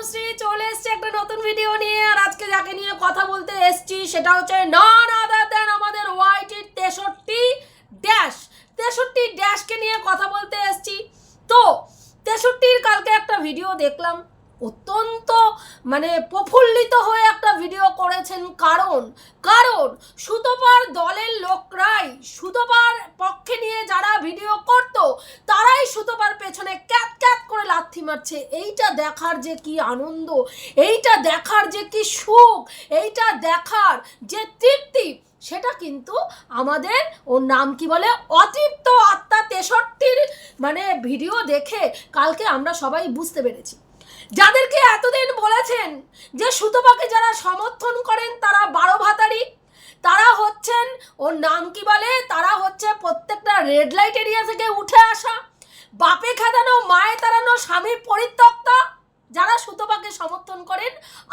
তনুশ্রী চলে এসছে একটা নতুন ভিডিও নিয়ে, আর আজকে যাকে নিয়ে কথা বলতে এসছি সেটা হচ্ছে নন আদার দেন আমাদের ওয়াইটির তেষট্টি ড্যাশ তেষট্টি ড্যাশকে নিয়ে কথা বলতে এসছি। তো, তেষট্টির কালকে একটা ভিডিও দেখলাম। অত্যন্ত মানে প্রফুল্লিত হয়ে একটা ভিডিও করেছেন কারণ কারণ সুতোপার দলের লোকরাই সুতপার পক্ষে নিয়ে যারা ভিডিও করত, তারাই সুতোপার পেছনে ক্যাত ক্যাত করে লাথি মারছে। এইটা দেখার যে কি আনন্দ, এইটা দেখার যে কি সুখ, এইটা দেখার যে তৃপ্তি, সেটা কিন্তু আমাদের ওর নাম কি বলে? অতৃপ্ত আত্মা তেষট্টির মানে ভিডিও দেখে কালকে আমরা সবাই বুঝতে পেরেছি। যাদেরকে এতদিন বলেছেন যে সুতপাকে যারা সমর্থন করেন, তারা বারো ভাতারি, তারা হচ্ছেন, ওর নাম কি বলে? তারা হচ্ছে প্রত্যেকটা রেড লাইট এরিয়া থেকে উঠে আসা, বাপে খেদানো, মায়ে তাড়ানো স্বামীর পরিত্যক্তা, যারা সুতপাকে সমর্থন করেন,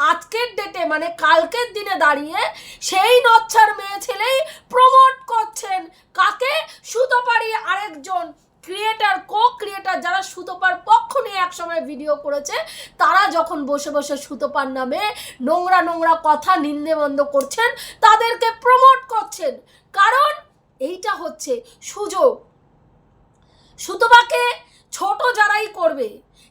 আজকের ডেটে মানে কালকের দিনে দাঁড়িয়ে সেই নচ্ছার মেয়ে ছেলেই প্রমোট করছেন। কাকে? সুতপারই আরেকজন ক্রিয়েটার কো ক্রিয়েটার যারা সুতোপার পক্ষ নিয়ে একসময় ভিডিও করেছে, তারা যখন বসে বসে সুতোপার নামে নোংরা নোংরা কথা নিন্দে বন্ধ করছেন, তাদেরকে প্রমোট করছেন। কারণ এইটা হচ্ছে সুযোগ। সুতোপাকে ছোট যারাই করবে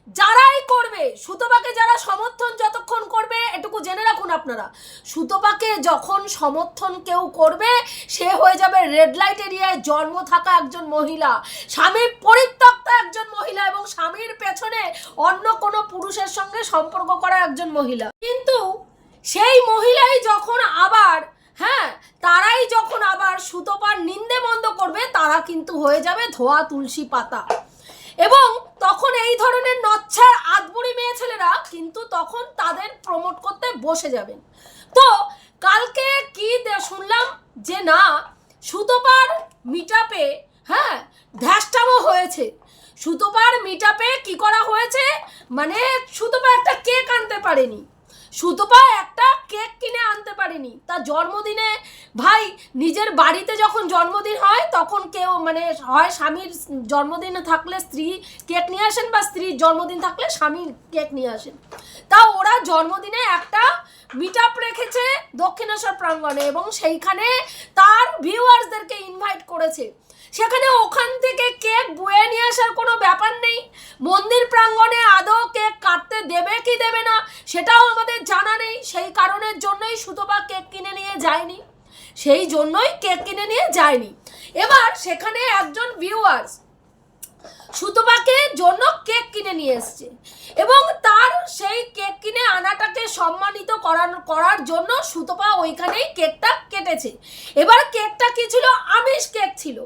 যারাই করবে, সুতোপাকে যারা সমর্থন যতক্ষণ করবে, এটুকু জেনে রাখুন আপনারা। সুতোপাকে যখন সমর্থন কেউ করবে, সে হয়ে যাবে রেড লাইট এরিয়ায় জন্ম থাকা একজন মহিলা। স্বামীর পরিত্যক্ত একজন মহিলা এবং স্বামীর পেছনে অন্য কোনো পুরুষের সঙ্গে সম্পর্ক করা একজন মহিলা। কিন্তু সেই মহিলাই যখন আবার হ্যাঁ তারাই যখন আবার সুতোপার নিন্দে বন্ধ করবে, তারা কিন্তু হয়ে যাবে ধোয়া তুলসী পাতা। এবং তখন এই ধরনের নচ্ছার আদবুড়ি মেয়ে ছেলেরা কিন্তু তখন তাদের প্রমোট করতে বসে যাবেন। তো কালকে কি শুনলাম যে না, সুতোপার মিটাপে হ্যাঁ ধ্যাসটাও হয়েছে। সুতোপার মিটাপে কি করা হয়েছে? মানে সুতোপা একটা কেক আনতে পারেনি। সুতপা একটা কেক কিনে আনতে পারেনি। তার জন্মদিনে ভাই নিজের বাড়িতে যখন জন্মদিন হয়, তখন কেউ মানে হয় স্বামীর জন্মদিনে থাকলে স্ত্রী কেক নিয়ে আসেন বা স্ত্রীর জন্মদিন থাকলে স্বামীর কেক নিয়ে আসেন। তা ওরা জন্মদিনে একটা মিট আপ রেখেছে দক্ষিণেশ্বর প্রাঙ্গণে এবং সেইখানে তার ভিউয়ার্সদেরকে ইনভাইট করেছে। সেখানে ওখান থেকে কেক বয়ে নিয়ে আসার কোনো ব্যাপার নেই। মন্দির প্রাঙ্গণে আদৌ কেক কাটতে দেবে কি দেবে না, সেটাও আমাদের জানা নেই। সেই কারণের জন্যই সুতপা কেক কিনে নিয়ে যায়নি। সেই জন্যই কেক কিনে নিয়ে যায়নি। এবার সেখানে একজন ভিউয়ার্স সুতপাকে জন্য কেক কিনে নিয়ে এসছে। এবং তার সেই কেক কিনে আনাটাকে সম্মানিত করার করার জন্য সুতপা ওইখানেই কেকটা কেটেছে। এবার কেকটা কি ছিল? আমিষ কেক ছিল।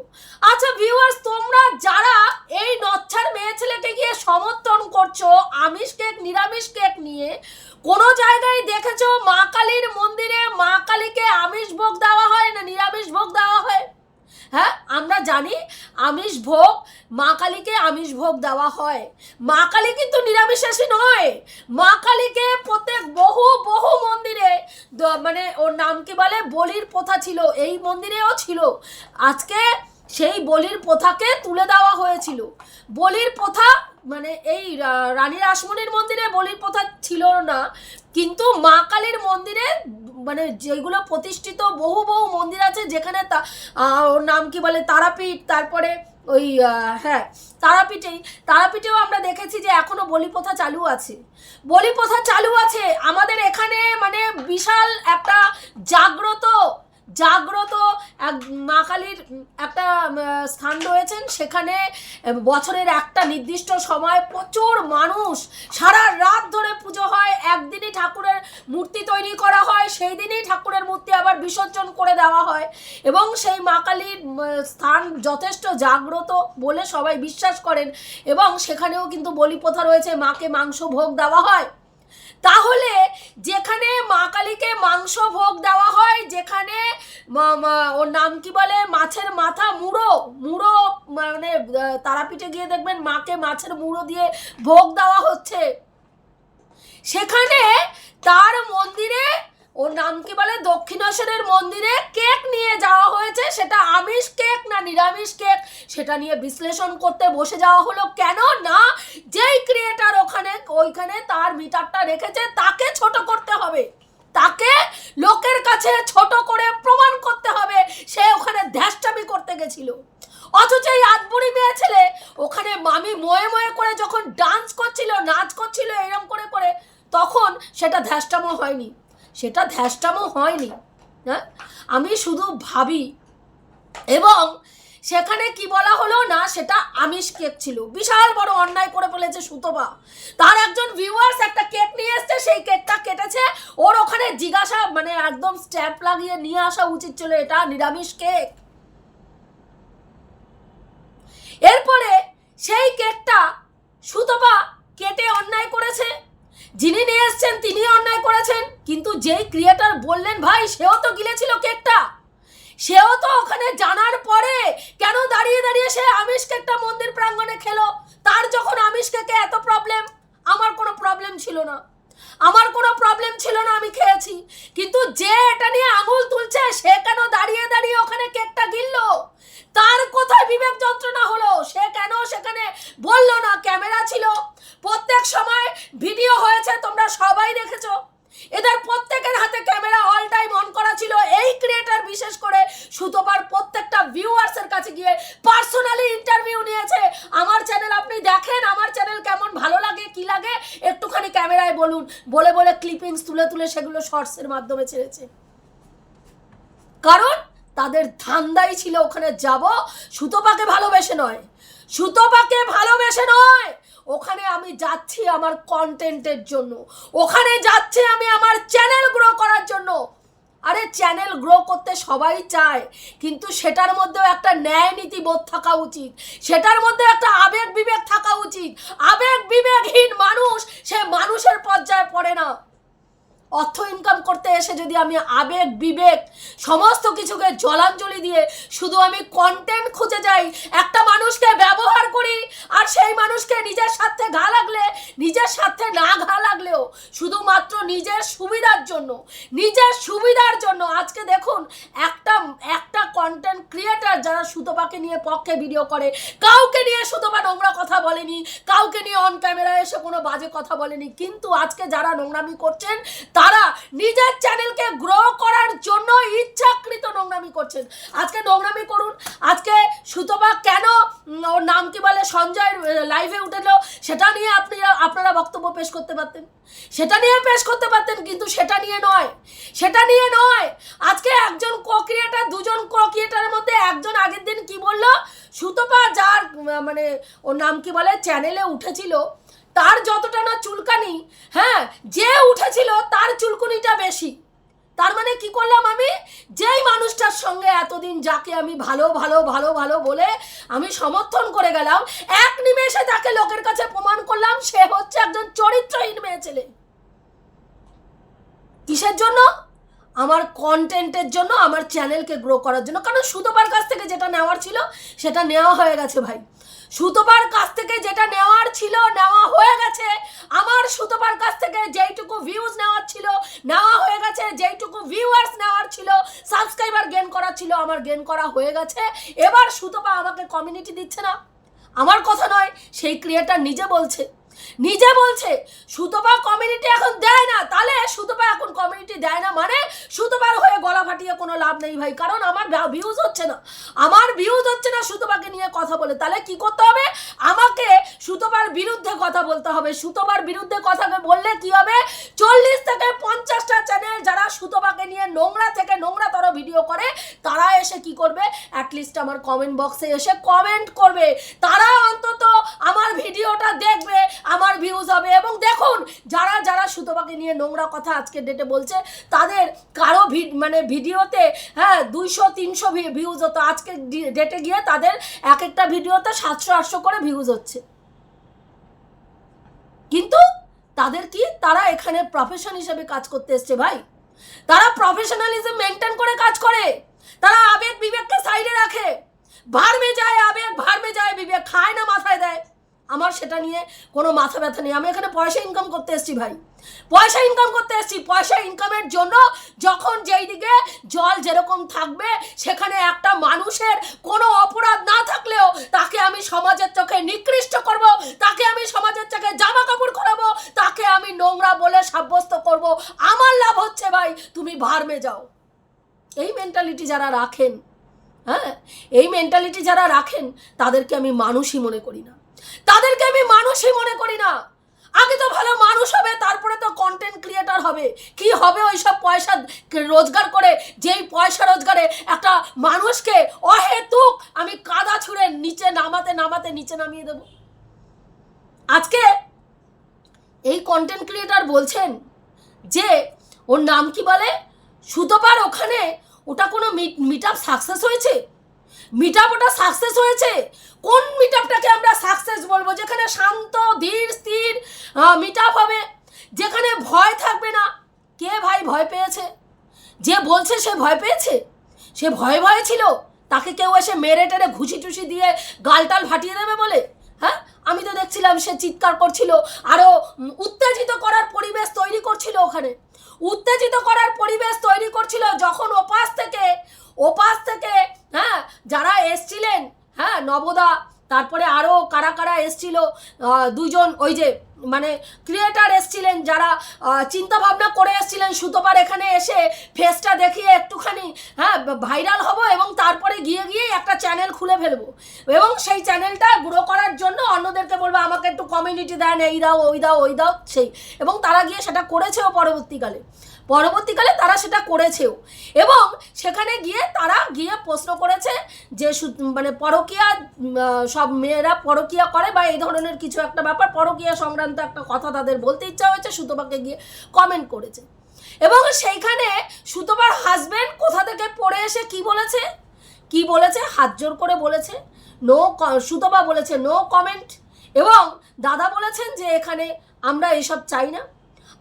আচ্ছা ভিউয়ার্স তোমরা যারা এই নচ্ছার মেয়ে ছেলেকে গিয়ে সমর্থন করছ আমিষ কেক, নিরামিষ কেক নিয়ে, কোনো জায়গায় দেখেছ মা কালীর মন্দিরে মা কালীকে আমিষ ভোগ দেওয়া হয় না নিরামিষ ভোগ দেওয়া হয়? হ্যাঁ আমরা জানি আমিষ ভোগ মা কালীকে আমিষ ভোগ দেওয়া হয়। মা কালী কিন্তু নিরামিষাসী নয়। মা কালীকে প্রত্যেক বহু বহু মন্দিরে মানে ওর নাম কি বলে? বলির প্রথা ছিল। এই মন্দিরেও ছিল। আজকে সেই বলির প্রথাকে তুলে দেওয়া হয়েছিল। বলির প্রথা মানে এই রানী রাসমণির মন্দিরে বলির প্রথা ছিল না। কিন্তু মা কালীর মন্দিরে মানে যেগুলো প্রতিষ্ঠিত বহু বহু মন্দির আছে যেখানে তা ওর নাম কি বলে? তারাপীঠ, তারপরে ওই হ্যাঁ তারাপীঠেই, তারাপীঠেও আমরা দেখেছি যে এখনও বলিপ্রথা চালু আছে। বলিপ্রথা চালু আছে। আমাদের এখানে মানে বিশাল একটা জাগ্রত জাগ্রত এক মা কালীর একটা স্থান রয়েছেন। সেখানে বছরের একটা নির্দিষ্ট সময় প্রচুর মানুষ সারা রাত ধরে পুজো হয়। একদিনই ঠাকুরের মূর্তি তৈরি করা হয়, সেই দিনই ঠাকুরের মূর্তি আবার বিসর্জন করে দেওয়া হয়। এবং সেই মা কালীর স্থান যথেষ্ট জাগ্রত বলে সবাই বিশ্বাস করেন। এবং সেখানেও কিন্তু বলি প্রথা রয়েছে, মাকে মাংস ভোগ দেওয়া হয়। তাহলে যেখানে মা কালীকে মাংস ভোগ দেওয়া হয়, যেখানে ওর নাম কি বলে? মাছের মাথা মুড়ো। মুড়ো মানে তারাপীঠে গিয়ে দেখবেন মাকে মাছের মুড়ো দিয়ে ভোগ দেওয়া হচ্ছে। সেখানে তার মন্দিরে ওর নাম কি বলে? দক্ষিণেশ্বরের মন্দিরে কেক নিয়ে যাওয়া হয়েছে। সেটা আমিষ কেক না নিরামিষ কেক? সেটা নিয়ে বিশ্লেষণ করতে বসে যাওয়া হলো কেন? না, যেই ক্রিয়েটার ওখানে, ওইখানে তার মিটারটা রেখেছে, তাকে ছোট করতে হবে। তাকে লোকের কাছে ছোট করে প্রমাণ করতে হবে। সে ওখানে ধ্যাসটামি করতে গেছিল। অথচ এই আদবুড়ি মেয়ে ছেলে ওখানে মামি ময়ে ময়ে করে যখন ডান্স করছিল, নাচ করছিল, এরম করে করে, তখন সেটা ধ্যাসটামো হয়নি। সেটা ধ্যাসটামও হয়নি হ্যাঁ আমি শুধু ভাবি। এবং সেখানে কি বলা হলো? না, সেটা আমিষ কেক ছিল। বিশাল বড় অন্যায় করে ফেলেছে সুতপা তার একজন ভিউয়ার্স একটা কেক নিয়ে এসছে, সেই কেকটা কেটেছে। ওর ওখানে জিজ্ঞাসা মানে একদম স্ট্যাম্প লাগিয়ে নিয়ে আসা উচিত ছিল, এটা নিরামিষ কেক। এরপরে সেই কেকটা সুতপা যিনি নিয়ে এসছেন তিনি অন্যায় করেছেন। কিন্তু যেই ক্রিয়েটার বললেন, ভাই, সেও তো গিলেছিল কেকটা। সেও তো ওখানে জানার পরে কেন দাঁড়িয়ে দাঁড়িয়ে সে আমিষ কেকটা মন্দির প্রাঙ্গণে খেলো? তার যখন আমিষ কেকে এত প্রবলেম আমার কোনো প্রবলেম ছিল না। আমার কোনো প্রবলেম ছিল না, আমি খেয়েছি। কিন্তু যে এটা নিয়ে আঙুল তুলছে, সে কেন দাঁড়িয়ে দাঁড়িয়ে ওখানে কেকটা গিললো? তার কোথায় বিবেক যন্ত্রণা হলো? সে কেন সেখানে বলল না? ক্যামেরা ছিল। প্রত্যেক সময় ভিডিও হয়েছে, তোমরা সবাই দেখেছ। এদের প্রত্যেকের হাতে ক্যামেরা অল টাইম অন করা ছিল। এই ক্রিয়েটার বিশেষ করে সুতোবার প্রত্যেকটা ভিউয়ার্সের কাছে গিয়ে পার্সোনালি ইন্টারভিউ নিয়েছে, আমার চ্যানেল আপনি দেখেন, আমার চ্যানেল কেমন ভালো লাগে, কি লাগে, একটুখানি ক্যামেরায় বলুন। বলে বলে ক্লিপিংস তুলে তুলে সেগুলো শর্টসের মাধ্যমে ছেড়েছে। কারণ তাদের ধান্দাই ছিল ওখানে যাব, সুতোপাকে ভালোবেসে নয়। সুতোপাকে ভালোবেসে নয়, ওখানে আমি যাচ্ছি আমার কন্টেন্টের জন্য। ওখানে যাচ্ছি আমি আমার চ্যানেল গ্রো করার জন্য। আরে চ্যানেল গ্রো করতে সবাই চায়, কিন্তু সেটার মধ্যেও একটা ন্যায় নীতি বোধ থাকা উচিত। সেটার মধ্যে একটা আবেগ বিবেক থাকা উচিত। আবেগ বিবেকহীন মানুষ, সে মানুষের পর্যায়ে পড়ে না। অর্থ ইনকাম করতে এসে যদি আমি আবেগ বিবেক সমস্ত কিছুকে জলাঞ্জলি দিয়ে শুধু আমি কন্টেন্ট খুঁজে যাই, একটা মানুষকে ব্যবহার করি, আর সেই মানুষকে নিজের স্বার্থে ঘা লাগলে, নিজের স্বার্থে না ঘা লাগলেও শুধুমাত্র নিজের সুবিধার জন্য, নিজের সুবিধার জন্য আজকে দেখুন একটা একটা কন্টেন্ট ক্রিয়েটার যারা সুতোপাকে নিয়ে পক্ষে ভিডিও করে, কাউকে নিয়ে সুতোপা নোংরা কথা বলেনি, কাউকে নিয়ে অন ক্যামেরায় এসে কোনো বাজে কথা বলেনি, কিন্তু আজকে যারা নোংরামি করছেন, তারা নিজের চ্যানেলকে গ্রো করার জন্য ইচ্ছাকৃত নোংরামি করছেন। আজকে নোংরামি করুন, আজকে সুতপা কেন ওর নাম কি বলে, সঞ্জয় লাইভে উঠেলো সেটা নিয়ে আপনি, আপনারা বক্তব্য পেশ করতে পারতেন। সেটা নিয়ে পেশ করতে পারতেন, কিন্তু সেটা নিয়ে নয়। সেটা নিয়ে নয়। আজকে একজন কো ক্রিয়েটার দুজন কো ক্রিয়েটারের মধ্যে একজন আগের দিন কি বলল, সুতপা যার মানে ওর নাম কি বলে চ্যানেলে উঠেছিল, তার যতটা না চুলকানি হ্যাঁ যে উঠেছিল, তার চুলকুনিটা বেশি। তার মানে কি করলাম আমি? যেই মানুষটার সঙ্গে এতদিন যাকে আমি ভালো ভালো ভালো ভালো বলে আমি সমর্থন করে গেলাম, এক নিমেষে তাকে লোকের কাছে প্রমাণ করলাম, সে হচ্ছে একজন চরিত্রহীন মেয়ে ছেলে। কিসের জন্য? আমার কন্টেন্টের জন্য, আমার চ্যানেলকে গ্রো করার জন্য। কারণ সুতোপার কাছ থেকে যেটা নেওয়ার ছিল, সেটা নেওয়া হয়ে গেছে ভাই। সুতোপার কাছ থেকে যেটা নেওয়ার ছিল, নেওয়া হয়ে গেছে। আমার সুতোপার কাছ থেকে যেইটুকু ভিউজ নেওয়ার ছিল, নেওয়া হয়ে গেছে। যেইটুকু ভিউয়ার্স নেওয়ার ছিল সাবস্ক্রাইবার গেন করার ছিল, আমার গেন করা হয়ে গেছে। এবার সুতোপা আমাকে কমিউনিটি দিচ্ছে না। আমার কথা নয়, সেই ক্রিয়েটার নিজে বলছে। নিজে বলছে, সুতপা কমিউনিটি এখন দেয় না। তাহলে সুতপা এখন কমিউনিটি দেয় না মানে সুতপার হয়ে গলা ফাটিয়ে কোনো লাভ নেই ভাই। কারণ আমার ভিউজ হচ্ছে না। আমার ভিউজ হচ্ছে না সুতপাকে নিয়ে কথা বলে। তাহলে কি করতে হবে? আমাকে সুতপার বিরুদ্ধে কথা বলতে হবে। সুতপার বিরুদ্ধে কথা বললে কি হবে? চল্লিশ থেকে পঞ্চাশটা চ্যানেল যারা সুতপাকে নিয়ে নোংরা থেকে নোংরাতর ভিডিও করে, তারা এসে কি করবে? অ্যাটলিস্ট আমার কমেন্ট বক্সে এসে কমেন্ট করবে। তারা অন্তত আমার ভিডিওটা দেখবে। আমার ভিউজ হবে। এবং দেখুন, যারা যারা সুতপাকে নিয়ে নোংরা কথা আজকের ডেটে বলছে, তাদের কারও মানে ভিডিওতে হ্যাঁ দুইশো, তিনশো ভিউজ হতো। আজকে ডেটে গিয়ে তাদের এক একটা ভিডিওতে সাতশো, আটশো করে ভিউজ হচ্ছে। কিন্তু তাদের কি? তারা এখানে প্রফেশন হিসেবে কাজ করতে এসছে ভাই। তারা প্রফেশনালিজম মেনটেন করে কাজ করে। তারা আবেগ বিবেককে সাইডে রাখে। ভার্মে যায় আবেগ ভার্মে যায় বিবেক। খায় না, মাথায় দেয়। আমার সেটা নিয়ে কোনো মাথা ব্যথা নেই। আমি এখানে পয়সা ইনকাম করতে এসেছি ভাই। পয়সা ইনকাম করতে এসেছি। পয়সা ইনকামের জন্য যখন যেই দিকে জল যেরকম থাকবে, সেখানে একটা মানুষের কোনো অপরাধ না থাকলেও তাকে আমি সমাজের চোখে নিকৃষ্ট করব, তাকে আমি সমাজের চোখে জামা কাপড় করাবো তাকে আমি নোংরা বলে সাব্যস্ত করব। আমার লাভ হচ্ছে ভাই, তুমি ভার্মে যাও। এই মেন্টালিটি যারা রাখেন হ্যাঁ? এই মেন্টালিটি যারা রাখেন, তাদেরকে আমি মানুষই মনে করি না। তাদেরকে আমি মানুষই মনে করি না। আগে তো ভালো মানুষ হবে, তারপরে তো কন্টেন্ট ক্রিয়েটার হবে। কি হবে ওই সব পয়সা রোজগার করে? যেই পয়সা রোজগারে একটা মানুষকে অহেতুক আমি কাদা ছুঁড়ে নিচে নামাতে নামাতে, নিচে নামিয়ে দেব। আজকে এই কন্টেন্ট ক্রিয়েটার বলছেন যে, ওর নাম কি বলে? সুতোপার ওখানে ওটা কোনো মিট আপ সাকসেস হয়েছে? মিট আপ ওটা সাকসেস হয়েছে? কোন মিট আপটাকে আমরা সাকসেস বলব? যেখানে শান্ত, ধীর, স্থির মিট আপ হবে। যেখানে ভয় থাকবে না। কে ভাই ভয় পেয়েছে? যে বলছে সে ভয় পেয়েছে? সে ভয় ভয় ছিল? তাকে কেউ এসে মেরে টেরে ঘুষি টুসি দিয়ে গালটাল ফাটিয়ে দেবে বলে? হ্যাঁ? আমি তো দেখছিলাম সে চিৎকার করছিল। আরও উত্তেজিত করার পরিবেশ তৈরি করছিল ওখানে। উত্তেজিত করার পরিবেশ তৈরি করছিল যখন ওপাশ থেকে ওপাশ থেকে হ্যাঁ যারা এসছিলেন হ্যাঁ নবদা, তারপরে আরও কারা কারা এসছিল দুজন ওই যে মানে ক্রিয়েটার এসছিলেন যারা চিন্তা ভাবনা করে এসছিলেন, সুতোপার এখানে এসে ফেসটা দেখিয়ে একটুখানি হ্যাঁ ভাইরাল হব এবং তারপরে গিয়ে গিয়ে একটা চ্যানেল খুলে ফেলব। এবং সেই চ্যানেলটা গ্রো করার জন্য অন্যদেরকে বলব, আমাকে একটু কমিউনিটি দেন, এই দাও, ওই দাও ওই দাও, সেই। এবং তারা গিয়ে সেটা করেছেও পরবর্তীকালে। পরবর্তীকালে তারা সেটা করেছেও। এবং সেখানে গিয়ে তারা গিয়ে প্রশ্ন করেছে যে মানে পরকিয়া সব মেয়েরা পরকিয়া করে বা এই ধরনের কিছু একটা ব্যাপার, পরকিয়া সংক্রান্ত একটা কথা তাদের বলতে ইচ্ছা হয়েছে, সুতোপাকে গিয়ে কমেন্ট করেছে। এবং সেইখানে সুতোপার হাজবেন্ড কোথা থেকে পড়ে এসে কি বলেছে? কি বলেছে? হাত জোর করে বলেছে। নো সুতোপা বলেছে নো কমেন্ট এবং দাদা বলেছেন যে, এখানে আমরা এসব চাই না।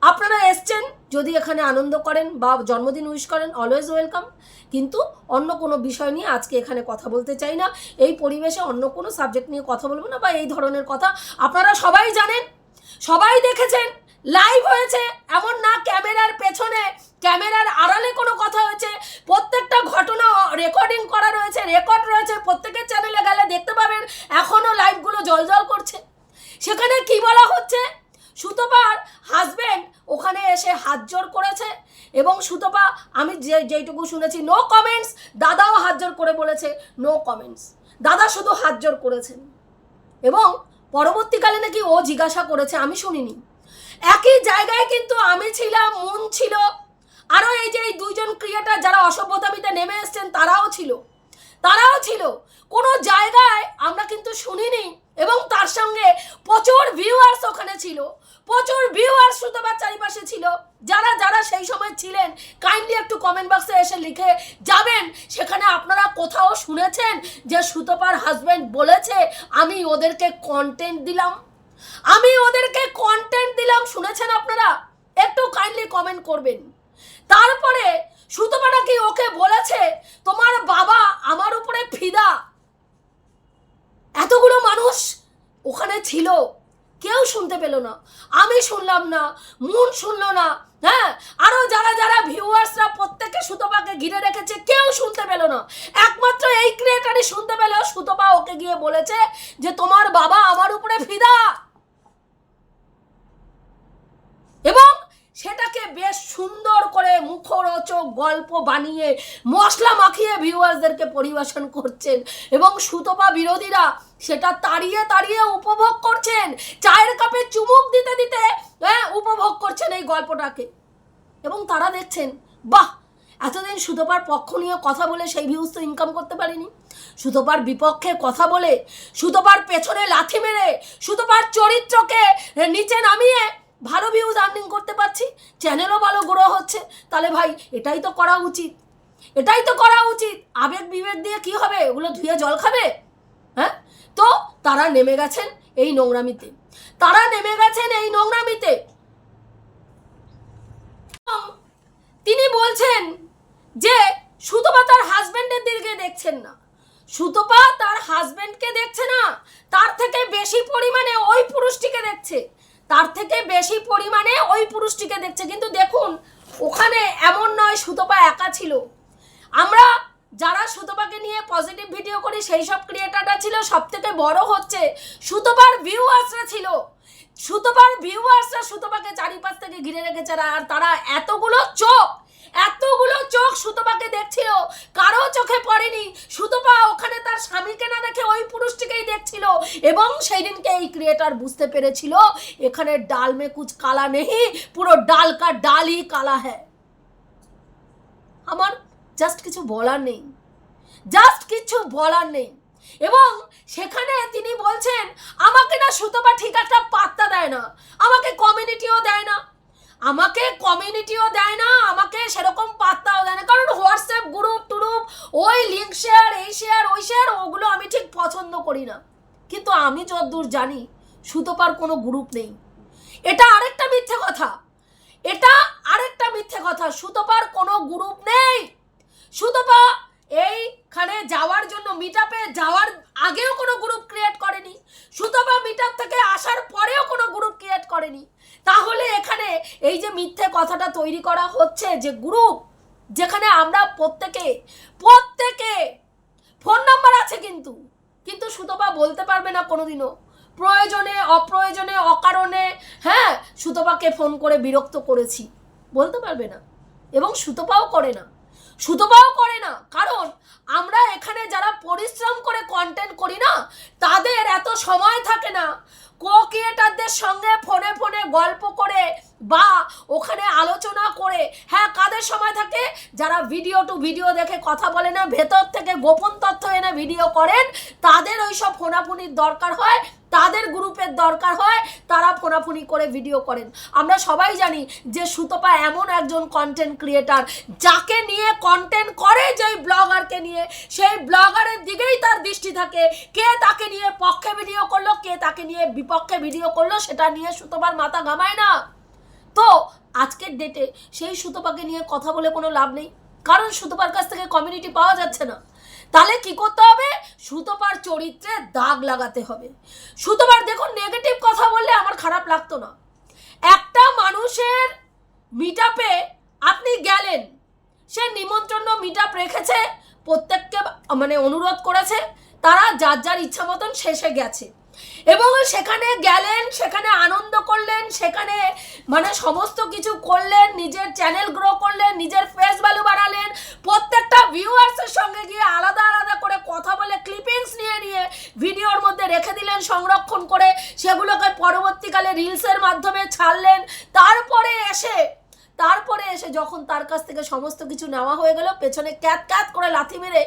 আপনারা এসছেন যদি এখানে আনন্দ করেন বা জন্মদিন উইশ করেন অলওয়েজ ওয়েলকাম কিন্তু অন্য কোনো বিষয় নিয়ে আজকে এখানে কথা বলতে চাই না। এই পরিবেশে অন্য কোনো সাবজেক্ট নিয়ে কথা বলব না বা এই ধরনের কথা আপনারা সবাই জানেন, সবাই দেখেছেন লাইভ হয়েছে, এমন না ক্যামেরার পেছনে, ক্যামেরার আড়ালে কোনো কথা হয়েছে। প্রত্যেকটা ঘটনা রেকর্ডিং করা রয়েছে রেকর্ড রয়েছে, প্রত্যেকের চ্যানেলে গেলে দেখতে পাবেন এখনও লাইভগুলো জলজল করছে। সেখানে কি বলা হচ্ছে? সুতপার হাজবেন্ড ওখানে এসে হাত জোর করেছে এবং সুতপা, আমি যে যেইটুকু শুনেছি নো কমেন্টস দাদাও হাত জোর করে বলেছে নো কমেন্টস দাদা শুধু হাত জোর করেছেন। এবং পরবর্তীকালে নাকি ও জিজ্ঞাসা করেছে, আমি শুনিনি। একই জায়গায় কিন্তু আমি ছিলাম, মুন ছিল। আরও এই যে এই দুইজন ক্রিয়েটার যারা অসভ্যতামিতে নেমে এসছেন, তারাও ছিল। তারাও ছিল। কোনো জায়গায় আমরা কিন্তু শুনিনি এবং তার সঙ্গে প্রচুর ভিউয়ার্স ওখানে ছিল। প্রচুর ভিউয়ার্স সুতবার চারিপাশে ছিল। যারা যারা সেই সময় ছিলেন কাইন্ডলি একটু কমেন্ট বক্সে এসে লিখে যাবেন। সেখানে আপনারা কোথাও শুনেছেন যে সুতপার হাজব্যান্ড বলেছে, আমি ওদেরকে কন্টেন্ট দিলাম। আমি ওদেরকে কন্টেন্ট দিলাম, শুনেছেন আপনারা? একটু কাইন্ডলি কমেন্ট করবেন। তারপরে সুতপাটা কি ওকে বলেছে, তোমার বাবা আমার উপরে ফিদা। এতগুলো মানুষ ওখানে ছিল। কেউ শুনতে পেল না। আমি শুনলাম না, মন শুনলো না। হ্যাঁ আরও যারা যারা ভিউয়ার্সরা প্রত্যেকে সুতপাকে ঘিরে রেখেছে, কেউ শুনতে পেল না। একমাত্র এই ক্রিয়েটারই শুনতে পেল। সুতপা ওকে গিয়ে বলেছে যে, তোমার বাবা আমার উপরে ফিদা। এবং সেটাকে বেশ সুন্দর করে মুখরোচক গল্প বানিয়ে মশলা মাখিয়ে ভিউয়ার্সদেরকে পরিবেশন করছেন। এবং সুতপা বিরোধীরা সেটা তাড়িয়ে তাড়িয়ে উপভোগ করছেন। চায়ের কাপে চুমুক দিতে দিতে হ্যাঁ উপভোগ করছেন এই গল্পটাকে। এবং তারা দেখছেন, বাহ, এতদিন সুতপার পক্ষ নিয়ে কথা বলে সেই ভিউজ তো ইনকাম করতে পারিনি। সুতপার বিপক্ষে কথা বলে, সুতপার পেছনে লাথি মেরে, সুতপার চরিত্রকে নিচে নামিয়ে ভালো ভিউজ আর্নিং করতে পারছি চ্যানেলও ভালো গ্রো হচ্ছে। তাহলে ভাই, এটাই তো করা উচিত। এটাই তো করা উচিত। আবেগ বিবেক দিয়ে কি হবে? ওগুলো ধুয়ে জল খাবে? হ্যাঁ? তো তারা নেমে গেছেন এই নোংরামিতে। তারা নেমে গেছেন এই নোংরামিতে। তিনি বলছেন যে শুধুমাত্র তার হাজব্যান্ডের দিকে দেখছেন না। সুতপা তার হাজবেন্ডকে দেখছে না। তার থেকে বেশি পরিমাণে ওই পুরুষটিকে দেখছে। তার থেকে বেশি পরিমাণে ওই পুরুষটিকে দেখছে। কিন্তু দেখুন, ওখানে এমন নয়, সুতপা একা ছিল। আমরা যারা সুতপাকে নিয়ে পজিটিভ ভিডিও করি, সেই সব ক্রিয়েটারটা ছিল। সব থেকে বড় হচ্ছে, সুতপার ভিউয়ার্সরা ছিল। সুতপার ভিউয়ার্সরা সুতপাকে চারিপাশ থেকে ঘিরে রেখেছে। আর তারা এতগুলো চোখ এতগুলো চোখ সুতপাকে দেখছিল, কারও চোখে পড়েনি। সুতপা ওখানে তার স্বামীকে না দেখে ওই পুরুষটিকেই দেখছিল এবং সেই দিনকে এই ক্রিয়েটার বুঝতে পেরেছিল, এখানে ডাল মে কুচ কালা নেই, পুরো ডাল কা ডালই কালা হ্যাঁ আমার জাস্ট কিছু বলার নেই। জাস্ট কিছু বলার নেই। এবং সেখানে তিনি বলছেন, আমাকে না সুতপা ঠিক একটা পাত্তা দেয় না, আমাকে কমিউনিটিও দেয় না। আমাকে কমিউনিটিও দেয় না, আমাকে সেরকম পাত্তাও দেয় না। কারণ হোয়াটসঅ্যাপ, গ্রুপ, টুরুপ, ওই লিঙ্ক শেয়ার এই শেয়ার ওই শেয়ার ওগুলো আমি ঠিক পছন্দ করি না। কিন্তু আমি যতদূর জানি, সুতোপার কোনো গ্রুপ নেই। এটা আরেকটা মিথ্যে কথা। এটা আরেকটা মিথ্যে কথা। সুতোপার কোনো গ্রুপ নেই সুতপা এইখানে যাওয়ার জন্য মিট যাওয়ার আগেও কোনো গ্রুপ ক্রিয়েট করেনি সুতপা মিট থেকে আসার পরেও কোনো গ্রুপ ক্রিয়েট করেনি তাহলে এখানে এই যে মিথ্যে কথাটা তৈরি করা হচ্ছে যে গ্রুপ যেখানে আমরা প্রত্যেকে প্রত্যেকে ফোন নাম্বার আছে কিন্তু। কিন্তু সুতপা বলতে পারবে না কোনোদিনও। প্রয়োজনে, অপ্রয়োজনে, অকারণে হ্যাঁ সুতপাকে ফোন করে বিরক্ত করেছি। বলতে পারবে না। এবং সুতপাও করে না। সুতপাও করে না। কারণ আমরা এখানে যারা পরিশ্রম করে কন্টেন্ট করি না, তাদের এত সময় থাকে না। কো ক্রিয়েটারদের সঙ্গে ফোনে ফোনে গল্প করে বা ওখানে আলোচনা করে হ্যাঁ কাদের সময় থাকে? যারা ভিডিও টু ভিডিও দেখে কথা বলে না, ভেতর থেকে গোপন তথ্য এনে ভিডিও করেন, তাদের ওই সব ফোনাফুনির দরকার হয়, তাদের গ্রুপের দরকার হয়, তারা ফোনাফুনি করে ভিডিও করেন। আমরা সবাই জানি যে সুতপা এমন একজন কন্টেন্ট ক্রিয়েটার যাকে নিয়ে কন্টেন্ট করে যেই ব্লগারকে নিয়ে, সেই ব্লগারের দিকেই তার দৃষ্টি থাকে, কে তাকে নিয়ে পক্ষে ভিডিও করল, কে তাকে নিয়ে বিপক্ষে ভিডিও করল, সেটা নিয়ে সুতপার মাথা ঘামায় না। তো আজকের ডেটে সেই সুতপাকে নিয়ে কথা বলে কোনো লাভ নেই। কারণ সুতপার কাছ থেকে কমিউনিটি পাওয়া যাচ্ছে না। তাহলে কি করতে হবে? সুতপার চরিত্রে দাগ লাগাতে হবে। সুতপার দেখুন নেগেটিভ কথা বললে আমার খারাপ লাগতো না। একটা মানুষের মিট আপনি গেলেন, সে নিমন্ত্রণ মিট রেখেছে, প্রত্যেককে মানে অনুরোধ করেছে, তারা যার যার ইচ্ছা মতন শেষে গেছে। এবং সেখানে গেলেন, সেখানে আনন্দ করলেন, সেখানে মানে সমস্ত কিছু করলেন, নিজের চ্যানেল গ্রো করলেন, নিজের ফেস ভ্যালু বাড়ালেন, প্রত্যেকটা ভিউয়ার্সের সঙ্গে গিয়ে আলাদা আলাদা করে কথা বলে ক্লিপিংস নিয়ে নিয়ে ভিডিওর মধ্যে রেখে দিলেন, সংরক্ষণ করে, সেগুলোকে পরবর্তীকালে রিলসের মাধ্যমে ছাড়লেন, তারপরে এসে তারপরে এসে যখন তার কাছ থেকে সমস্ত কিছু নেওয়া হয়ে গেল, পেছনে ক্যাত ক্যাত করে লাথি মেরে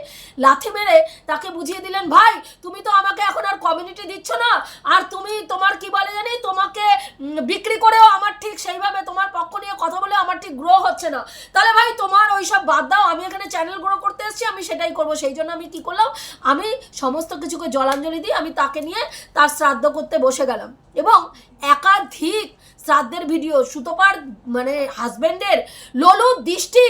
লাথি মেরে তাকে বুঝিয়ে দিলেন, ভাই, তুমি তো আমাকে এখন আর কমিউনিটি দিচ্ছ না। আর তুমি তোমার কি বলে জানি, তোমাকে বিক্রি করেও আমার ঠিক সেইভাবে তোমার পক্ষ নিয়ে কথা বলে আমার ঠিক গ্রো হচ্ছে না। তাহলে ভাই, তোমার ওই সব বাদ দাও। আমি এখানে চ্যানেল গ্রো করতে এসেছি, আমি সেটাই করব। সেই জন্য আমি কি করলাম, আমি সমস্ত কিছুকে জলাঞ্জলি দিই আমি তাকে নিয়ে তার শ্রাদ্ধ করতে বসে গেলাম। এবং একাধিক শ্রাদ্ধের ভিডিও সুতপার মানে হাজবেন্ডের লোলু দৃষ্টি।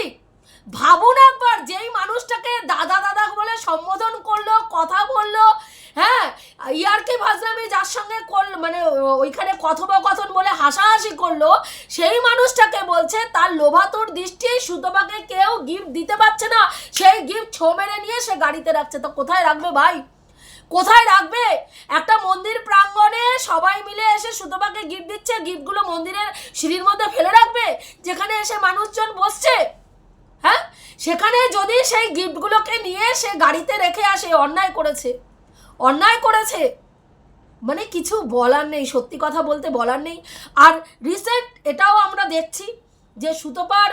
ভাবুন একবার, যেই মানুষটাকে দাদা দাদা বলে সম্বোধন করল, কথা বলল হ্যাঁ ইয়ারকে ভাজলামি যার সঙ্গে করল মানে ওইখানে কথোপকথন বলে হাসাহাসি করল, সেই মানুষটাকে বলছে, তার লোভাতুর দৃষ্টি সুতপাকে কেউ গিফট দিতে পারছে না। সেই গিফট ছো মেরে নিয়ে সে গাড়িতে রাখছে। তো কোথায় রাখবে ভাই? কোথায় রাখবে? একটা মন্দির প্রাঙ্গণে সবাই মিলে এসে সুতপাকে গিফট দিচ্ছে গিফটগুলো মন্দিরের সিঁড়ির মধ্যে ফেলে রাখবে, যেখানে এসে মানুষজন বসছে। হ্যাঁ? সেখানে যদি সেই গিফটগুলোকে নিয়ে সে গাড়িতে রেখে আসে, অন্যায় করেছে। অন্যায় করেছে। মানে কিছু বলার নেই, সত্যি কথা বলতে বলার নেই। আর রিসেন্ট এটাও আমরা দেখছি যে সুতপার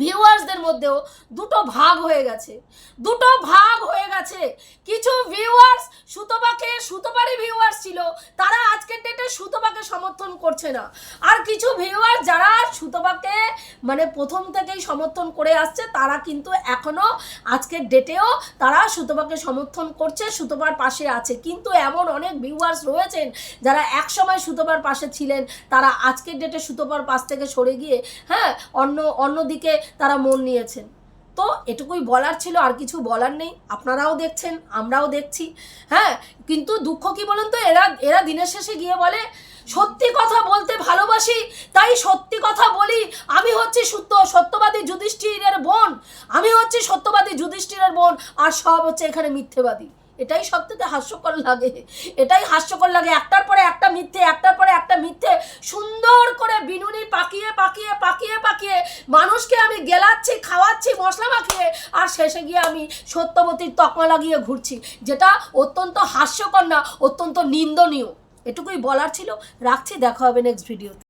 ভিউয়ার্সদের মধ্যেও দুটো ভাগ হয়ে গেছে। দুটো ভাগ হয়ে গেছে। কিছু ভিউয়ার্স সুতপাকে সুতপারই ভিউয়ার্স ছিল, তারা আজকের ডেটে সুতপাকে সমর্থন করছে না। আর কিছু ভিউয়ার্স যারা সুতপাকে মানে প্রথম থেকেই সমর্থন করে আসছে, তারা কিন্তু এখনও আজকের ডেটেও তারা সুতপাকে সমর্থন করছে, সুতপার পাশে আছে। কিন্তু এমন অনেক ভিউয়ার্স রয়েছেন, যারা একসময় সুতপার পাশে ছিলেন, তারা আজকের ডেটে সুতপার পাশ থেকে সরে গিয়ে হ্যাঁ অন্য, অন্যদিকে তারা মন নিয়েছেন। তো এটুকুই বলার ছিল, আর কিছু বলার নেই। আপনারাও দেখছেন, আমরাও দেখছি। হ্যাঁ কিন্তু দুঃখ কি বলুন তো? এরা এরা দিনের শেষে গিয়ে বলে, সত্যি কথা বলতে ভালোবাসি, তাই সত্যি কথা বলি। আমি হচ্ছি সত্য, সত্যবাদী যুধিষ্ঠিরের বোন। আমি হচ্ছি সত্যবাদী যুধিষ্ঠিরের বোন, আর সব হচ্ছে এখানে মিথ্যেবাদী। এটাই সব থেকে হাস্যকর লাগে। এটাই হাস্যকর লাগে। একটার পরে একটা মিথ্যে, একটার পরে একটা মিথ্যে। সুন্দর করে বিনুনি পাকিয়ে পাকিয়ে পাকিয়ে পাকিয়ে মানুষকে আমি গেলাচ্ছি, খাওয়াচ্ছি, মশলা মাখিয়ে, আর শেষে গিয়ে আমি সত্যবতীর তকমা লাগিয়ে ঘুরছি, যেটা অত্যন্ত হাস্যকর না, অত্যন্ত নিন্দনীয়। এটুকুই বলার ছিল। রাখছি, দেখা হবে নেক্সট ভিডিওতে